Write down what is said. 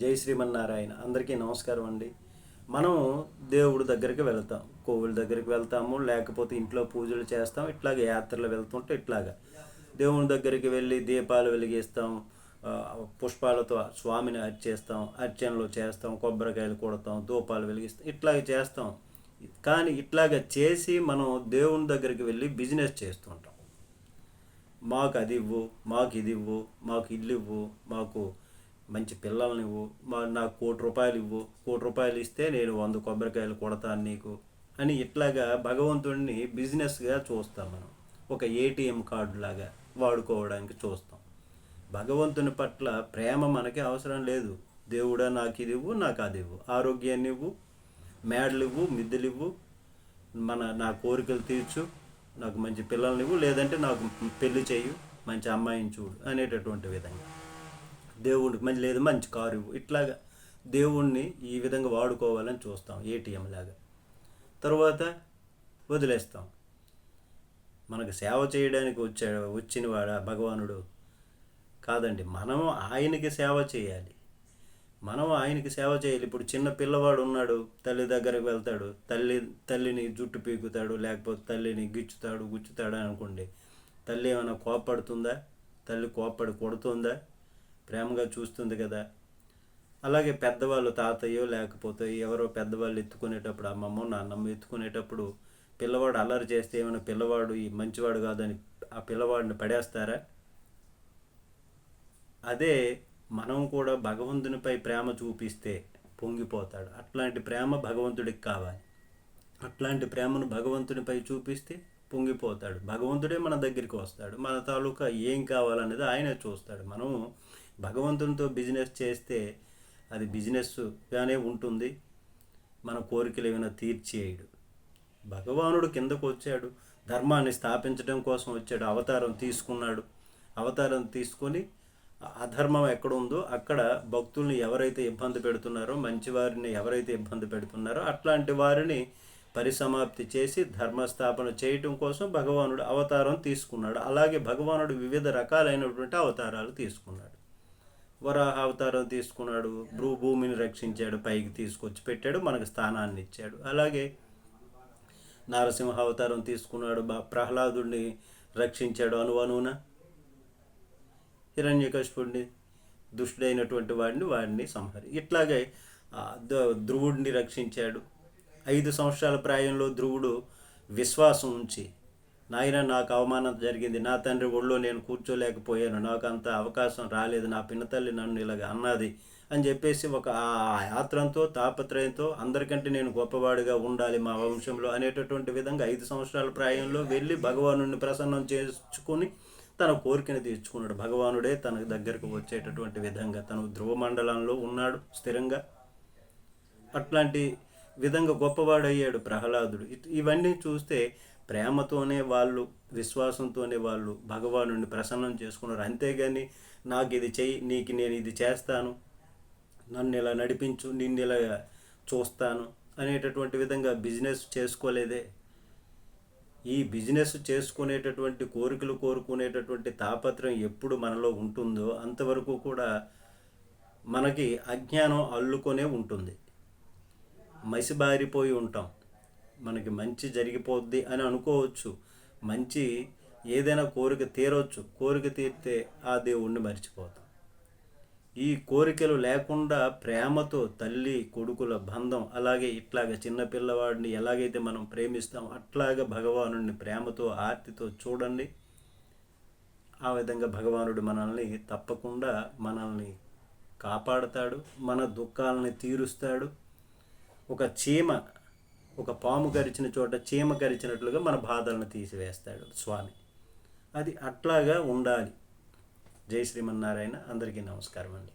జై శ్రీమన్నారాయణ. అందరికీ నమస్కారం అండి. మనం దేవుడి దగ్గరికి వెళ్తాం. కోవిల దగ్గరికి వెళ్తాము లేకపోతే ఇంట్లో పూజలు చేస్తాం ఇట్లాగ యాత్రలు వెళ్తుంటే ఇట్లాగా. దేవుని దగ్గరికి వెళ్ళి దీపాలు వెలిగిస్తాం పుష్పాలతో స్వామిని అర్చేస్తాం అర్చనలు చేస్తాం కొబ్బరికాయలు కొడతాం దూపాలు వెలిగిస్తాం ఇట్లాగే చేస్తాం. కానీ ఇట్లాగ చేసి మనం దేవుని దగ్గరికి వెళ్ళి బిజినెస్ చేస్తుంటాం మాకు అది ఇవ్వు మాకు ఇది ఇవ్వు మాకు ఇల్లు ఇవ్వు మాకు మంచి పిల్లల్ని ఇవ్వు. మా నాకు కోటి రూపాయలు ఇవ్వు. కోటి రూపాయలు ఇస్తే నేను వంద కొబ్బరికాయలు కొడతాను నీకు అని ఇట్లాగా భగవంతుడిని బిజినెస్గా చూస్తాం మనం. ఒక ఏటీఎం కార్డు లాగా వాడుకోవడానికి చూస్తాం. భగవంతుని పట్ల ప్రేమ మనకి అవసరం లేదు. దేవుడా నాకు ఇది ఇవ్వు నాకు అది ఇవ్వు. ఆరోగ్యాన్ని ఇవ్వు మేడలు ఇవ్వు మిద్దెలు ఇవ్వు మన నా కోరికలు తీర్చు నాకు మంచి పిల్లల్ని ఇవ్వు లేదంటే నాకు పెళ్ళి చేయు మంచి అమ్మాయిని చూడు అనేటటువంటి విధంగా. దేవుడికి మంచి లేదు మంచి కారు ఇవ్వు. ఇట్లాగా దేవుణ్ణి ఈ విధంగా వాడుకోవాలని చూస్తాం ఏటీఎం లాగా. తర్వాత వదిలేస్తాం. మనకు సేవ చేయడానికి వచ్చే వచ్చిన వాడ భగవానుడు? కాదండి మనం ఆయనకి సేవ చేయాలి. మనం ఆయనకి సేవ చేయాలి. ఇప్పుడు చిన్న పిల్లవాడు ఉన్నాడు తల్లి దగ్గరకు వెళ్తాడు తల్లి తల్లిని జుట్టు పీకుతాడు లేకపోతే తల్లిని గిచ్చుతాడు గుచ్చుతాడు అనుకోండి తల్లి ఏమైనా కోపడుతుందా తల్లి కోపడి కొడుతుందా? ప్రేమగా చూస్తుంది కదా. అలాగే పెద్దవాళ్ళు తాతయ్యో లేకపోతే ఎవరో పెద్దవాళ్ళు ఎత్తుకునేటప్పుడు అమ్మమ్మ నాన్నమ్మ ఎత్తుకునేటప్పుడు పిల్లవాడు అల్లరి చేస్తే ఏమైనా పిల్లవాడు ఈ మంచివాడు కాదని ఆ పిల్లవాడిని పడేస్తారా? అదే మనం కూడా భగవంతునిపై ప్రేమ చూపిస్తే పొంగిపోతాడు. అట్లాంటి ప్రేమ భగవంతుడికి కావాలి. అట్లాంటి ప్రేమను భగవంతునిపై చూపిస్తే పొంగిపోతాడు. భగవంతుడే మన దగ్గరికి వస్తాడు. మన తాలూకా ఏం కావాలనేది ఆయనే చూస్తాడు. మనం భగవంతునితో బిజినెస్ చేస్తే అది బిజినెస్గానే ఉంటుంది. మన కోరికలు ఏమైనా తీర్చేయడు. భగవానుడు కిందకు వచ్చాడు. ధర్మాన్ని స్థాపించడం కోసం వచ్చాడు. అవతారం తీసుకున్నాడు. అవతారం తీసుకొని అధర్మం ఎక్కడ ఉందో అక్కడ భక్తుల్ని ఎవరైతే ఇబ్బంది పెడుతున్నారో మంచివారిని ఎవరైతే ఇబ్బంది పెడుతున్నారో అట్లాంటి వారిని పరిసమాప్తి చేసి ధర్మస్థాపన చేయటం కోసం భగవానుడు అవతారం తీసుకున్నాడు. అలాగే భగవానుడు వివిధ రకాలైనటువంటి అవతారాలు తీసుకున్నాడు. వరాహ అవతారం తీసుకున్నాడు భూ భూమిని రక్షించాడు పైకి తీసుకొచ్చి పెట్టాడు మనకు స్థానాన్ని ఇచ్చాడు. అలాగే నారసింహ అవతారం తీసుకున్నాడు బా ప్రహ్లాదుడిని రక్షించాడు అనువనున హిరణ్యకశిపుడిని దుష్టుడైనటువంటి వాడిని వాడిని సంహరి. ఇట్లాగే ధ్రువుడిని రక్షించాడు. ఐదు సంవత్సరాల ప్రాయంలో ధ్రువుడు విశ్వాసం ఉంచి నాయన నాకు అవమానం జరిగింది. నా తండ్రి ఒళ్ళో నేను కూర్చోలేకపోయాను. నాకు అంత అవకాశం రాలేదు. నా పిన్నతల్లి నన్ను ఇలాగ అన్నది అని చెప్పేసి ఒక ఆ యాత్రంతో తాపత్రయంతో అందరికంటే నేను గొప్పవాడిగా ఉండాలి మా వంశంలో అనేటటువంటి విధంగా ఐదు సంవత్సరాల ప్రాయంలో వెళ్ళి భగవాను ప్రసన్నం చేసుకుని తన కోరికను తీర్చుకున్నాడు. భగవానుడే తన దగ్గరకు వచ్చేటటువంటి విధంగా తను ధ్రువ మండలంలో ఉన్నాడు స్థిరంగా. అట్లాంటి విధంగా గొప్పవాడయ్యాడు ప్రహ్లాదుడు. ఇవన్నీ చూస్తే ప్రేమతోనే వాళ్ళు విశ్వాసంతోనే వాళ్ళు భగవానుడిని ప్రసన్నం చేసుకున్నారు. అంతేగాని నాకు ఇది చెయ్యి నీకు నేను ఇది చేస్తాను నన్ను ఇలా నడిపించు నిన్ను ఇలా చూస్తాను అనేటటువంటి విధంగా బిజినెస్ చేసుకోలేదే. ఈ బిజినెస్ చేసుకునేటటువంటి కోరికలు కోరుకునేటటువంటి తాపత్రయం ఎప్పుడు మనలో ఉంటుందో అంతవరకు కూడా మనకి అజ్ఞానం అల్లుకొనే ఉంటుంది. మసిబారిపోయి ఉంటాం. మనకి మంచి జరిగిపోద్ది అని అనుకోవచ్చు. మంచి ఏదైనా కోరిక తీరవచ్చు కోరిక తీరితే ఆ దేవుణ్ణి మర్చిపోతాం. ఈ కోరికలు లేకుండా ప్రేమతో తల్లి కొడుకుల బంధం అలాగే ఇట్లాగ చిన్నపిల్లవాడిని ఎలాగైతే మనం ప్రేమిస్తాం అట్లాగ భగవానుడిని ప్రేమతో ఆర్తితో చూడండి. ఆ విధంగా భగవానుడు మనల్ని తప్పకుండా మనల్ని కాపాడతాడు. మన దుఃఖాలని తీరుస్తాడు. ఒక చీమ ఒక పాము గరిచిన చోట చీమ గరిచినట్లుగా మన బాధలను తీసివేస్తాడు స్వామి. అది అట్లాగా ఉండాలి. జై శ్రీమన్నారాయణ అందరికీ నమస్కారం అండి.